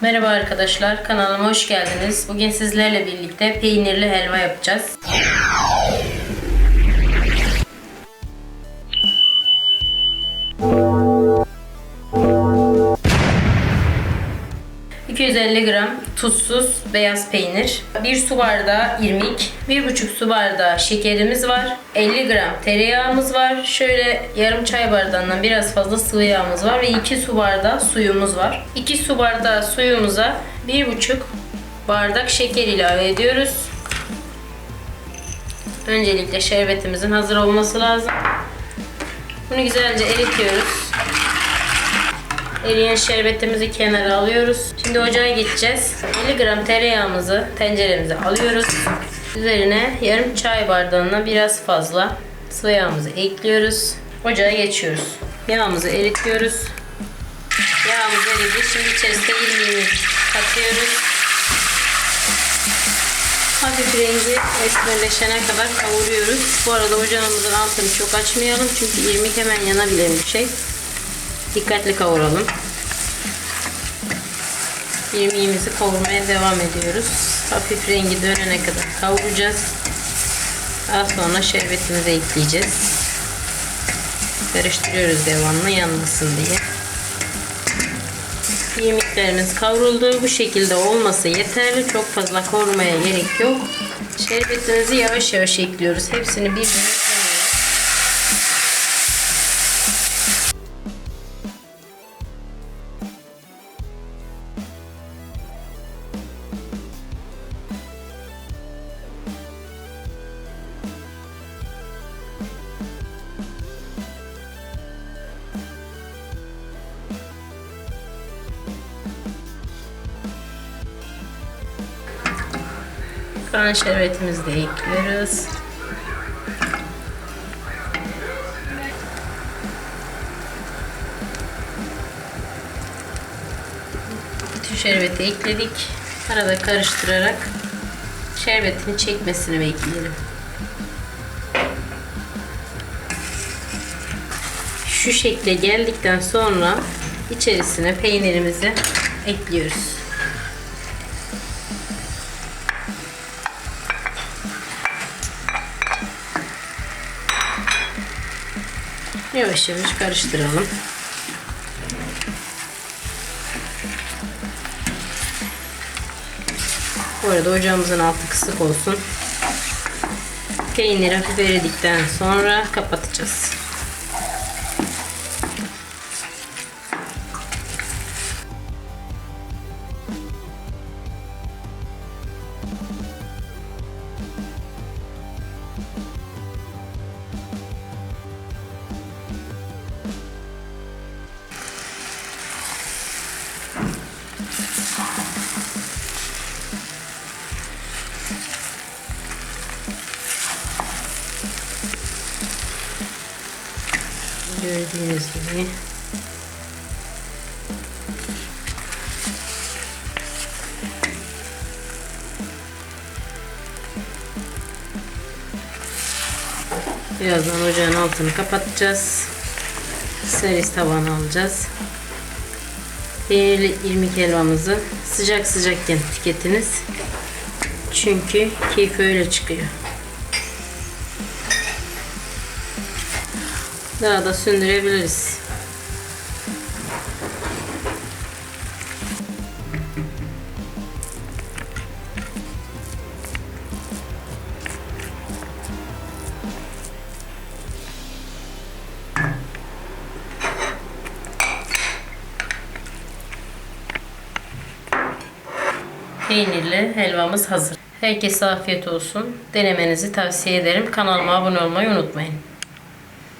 Merhaba arkadaşlar, kanalıma hoş geldiniz. Bugün sizlerle birlikte peynirli helva yapacağız. ...250 gram tuzsuz beyaz peynir, 1 su bardağı irmik, 1,5 su bardağı şekerimiz var, 50 gram tereyağımız var, şöyle yarım çay bardağından biraz fazla sıvı yağımız var ve 2 su bardağı suyumuz var. 2 su bardağı suyumuza 1,5 bardak şeker ilave ediyoruz. Öncelikle şerbetimizin hazır olması lazım. Bunu güzelce eritiyoruz. Eriyen şerbetimizi kenara alıyoruz. Şimdi ocağa geçeceğiz. 50 gram tereyağımızı tenceremize alıyoruz. Üzerine yarım çay bardağına biraz fazla sıvı yağımızı ekliyoruz. Ocağa geçiyoruz. Yağımızı eritiyoruz. Yağımız eridi. Şimdi içerisine irmiğimizi katıyoruz. Hafif rengi esmerleşene kadar kavuruyoruz. Bu arada ocağımızın altını çok açmayalım. Çünkü irmik hemen yanabilen bir şey. Dikkatli kavuralım. İrmiğimizi kavurmaya devam ediyoruz. Hafif rengi dönene kadar kavuracağız. Daha sonra şerbetimizi ekleyeceğiz. Karıştırıyoruz devamlı yanmasın diye. İrmiklerimiz kavruldu. Bu şekilde olması yeterli. Çok fazla kavurmaya gerek yok. Şerbetimizi yavaş yavaş ekliyoruz. Hepsini birbirine Kalan şerbetimizi de ekliyoruz. Bütün şerbeti ekledik. Arada karıştırarak şerbetini çekmesini bekleyelim. Şu şekle geldikten sonra içerisine peynirimizi ekliyoruz. Yavaş yavaş karıştıralım. Bu arada ocağımızın altı kısık olsun. Peyniri hafif eridikten sonra kapatacağız. Gördüğünüz gibi. Birazdan ocağın altını kapatacağız. Servis tabağına alacağız. Peynirli irmik helvamızı sıcak sıcakken tüketiniz. Çünkü keyfi öyle çıkıyor. Daha da söndürebiliriz. Peynirli helvamız hazır. Herkese afiyet olsun. Denemenizi tavsiye ederim. Kanalıma abone olmayı unutmayın.